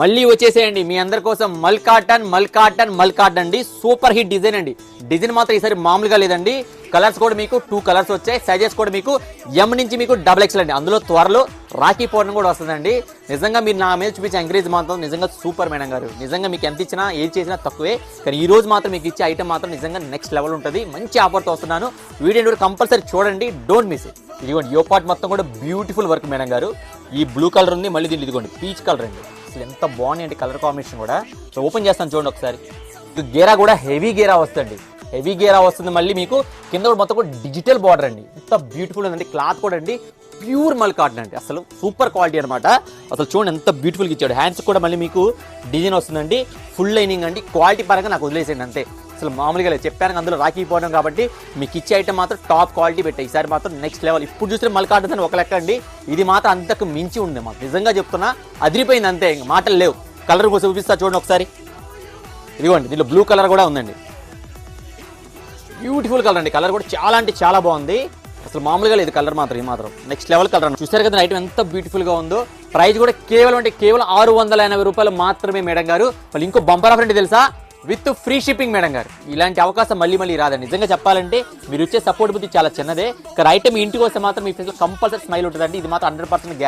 మళ్ళీ వచ్చేసేయండి. మీ అందరి కోసం మల్ కాటన్ మల్ కాటన్ మల్ కాటన్ అండి. సూపర్ హిట్ డిజైన్ అండి. డిజైన్ మాత్రం ఈసారి మామూలుగా లేదండి. కలర్స్ కూడా మీకు టూ కలర్స్ వచ్చాయి. సైజెస్ కూడా మీకు ఎం నుంచి మీకు డబుల్ ఎక్స్ఎల్ అండి. అందులో త్వరలో రాఖీ పోవడం కూడా వస్తుందండి. నిజంగా మీరు నా మీద చూపించే ఎంకరేజ్ మాత్రం నిజంగా సూపర్ మేడం గారు. నిజంగా మీకు ఎంత ఇచ్చినా ఏది చేసినా తక్కువే. కానీ ఈ రోజు మాత్రం మీకు ఇచ్చే ఐటమ్ మాత్రం నిజంగా నెక్స్ట్ లెవెల్ ఉంటుంది. మంచి ఆఫర్తో వస్తున్నాను. వీడియో కూడా కంపల్సరీ చూడండి. డోంట్ మిస్ ఇదిగోండి యో పార్ట్ మొత్తం కూడా బ్యూటిఫుల్ వర్క్ మేడం గారు. ఈ బ్లూ కలర్ ఉంది మళ్ళీ దీన్ని ఇదిగోండి పీచ్ కలర్ అండి. అసలు ఎంత బాగుంది అంటే కలర్ కాంబినేషన్ కూడా. సో ఓపెన్ చేస్తాను చూడండి ఒకసారి. గేరా కూడా హెవీ గేరా వస్తుంది హెవీ గేరా వస్తుంది మళ్ళీ మీకు. కింద కూడా మొత్తం కూడా డిజిటల్ బార్డర్ అండి. ఎంత బ్యూటిఫుల్ ఉందండి. క్లాత్ కూడా అండి. ప్యూర్ మల్ కాటన్ అండి. అసలు సూపర్ క్వాలిటీ అనమాట అసలు చూడండి ఎంత బ్యూటిఫుల్గా ఇచ్చాడు. హ్యాండ్స్ కూడా మళ్ళీ మీకు డిజైన్ వస్తుందండి. ఫుల్ లైనింగ్ అండి. క్వాలిటీ పరంగా నాకు వదిలేసేయండి అంతే. అసలు మామూలుగా లేదు. చెప్పాను అందులో రాఖీ పోవడం కాబట్టి మీకు ఇచ్చే ఐటమ్ మాత్రం టాప్ క్వాలిటీ పెట్టాయి ఈసారి మాత్రం నెక్స్ట్ లెవెల్ ఇప్పుడు చూస్తే మల్ అని ఒక లెక్క అండి. ఇది మాత్రం అంతకు మించి ఉంది మాకు. నిజంగా చెప్తున్నా అదిరిపోయింది అంతే ఇంక. మాటలు లేవు. కలర్ కోసం చూపిస్తా చూడండి ఒకసారి. ఇదిగోండి దీనిలో బ్లూ కలర్ కూడా ఉందండి. బ్యూటిఫుల్ కలర్ అండి. కలర్ కూడా చాలా అంటే చాలా బాగుంది. అసలు మామూలుగా లేదు కలర్ మాత్రం ఇది మాత్రం. నెక్స్ట్ లెవెల్ కలర్ చూసారు కదా ఐటమ్ ఎంత బ్యూటిఫుల్గా ఉందో. ప్రైస్ కూడా కేవలం అంటే కేవలం ఆరు వందల ఎనభై రూపాయలు మాత్రమే మేడం గారు. మళ్ళీ ఇంకో బంపర్ ఆఫర్ అంటే తెలుసా? విత్ ఫ్రీ షిప్పింగ్ మేడం గారు. ఇలాంటి అవకాశం మళ్ళీ మళ్ళీ రాదండి నిజంగా చెప్పాలంటే మీరు ఇచ్చే సపోర్ట్ బుద్ధి చాలా చిన్నదే. కానీ ఐటమ్ ఇంటికి వస్తే మాత్రం మీ ఫేస్ కంపల్సరీ స్మైల్ ఉంటుందండి. ఇది మాత్రం హండ్రెడ్ పర్సెంట్ గ్యారెంటీ.